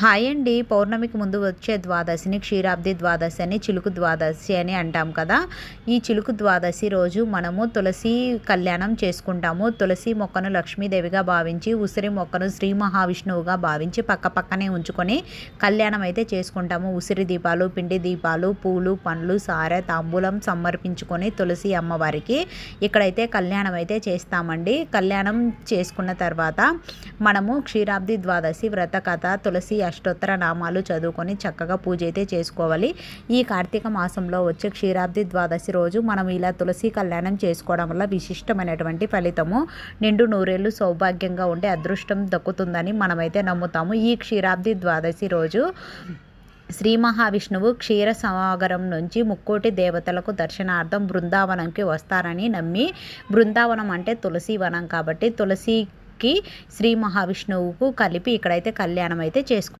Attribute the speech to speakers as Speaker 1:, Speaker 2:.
Speaker 1: Hi అండి. పౌర్ణమికి ముందు వచ్చే ద్వాదశిని క్షీరాబ్ది ద్వాదశి అని చిలుకు ద్వాదశి అని అంటాం కదా. ఈ చిలుకు ద్వాదశి రోజు మనము తులసి కళ్యాణం చేసుకుంటాము. తులసి మొక్కను లక్ష్మీదేవిగా భావించి ఉసిరి మొక్కను శ్రీ మహావిష్ణువుగా భావించి పక్క పక్కనే ఉంచుకొని కళ్యాణం అయితే చేసుకుంటాము. ఉసిరి దీపాలు పిండి దీపాలు పూలు పండ్లు సారె తాంబూలం సమర్పించుకొని తులసి అమ్మవారికి ఇక్కడైతే కళ్యాణం అయితే చేస్తామండి. కళ్యాణం చేసుకున్న తర్వాత మనము క్షీరాబ్ది ద్వాదశి వ్రత కథ తులసి అష్టోత్తర నామాలు చదువుకొని చక్కగా పూజ అయితే చేసుకోవాలి. ఈ కార్తీక మాసంలో వచ్చే క్షీరాబ్ది ద్వాదశి రోజు మనం ఇలా తులసి కళ్యాణం చేసుకోవడం వల్ల విశిష్టమైనటువంటి ఫలితము. నిండు నూరేళ్ళు సౌభాగ్యంగా ఉండే అదృష్టం దక్కుతుందని మనమైతే నమ్ముతాము. ఈ క్షీరాబ్ది ద్వాదశి రోజు శ్రీ మహావిష్ణువు క్షీర సమాగరం నుంచి ముక్కోటి దేవతలకు దర్శనార్థం బృందావనంకి వస్తారని నమ్మి బృందావనం అంటే తులసి వనం కాబట్టి తులసికి శ్రీ మహావిష్ణువుకు కలిపి ఇక్కడైతే కళ్యాణం అయితే చేసుకు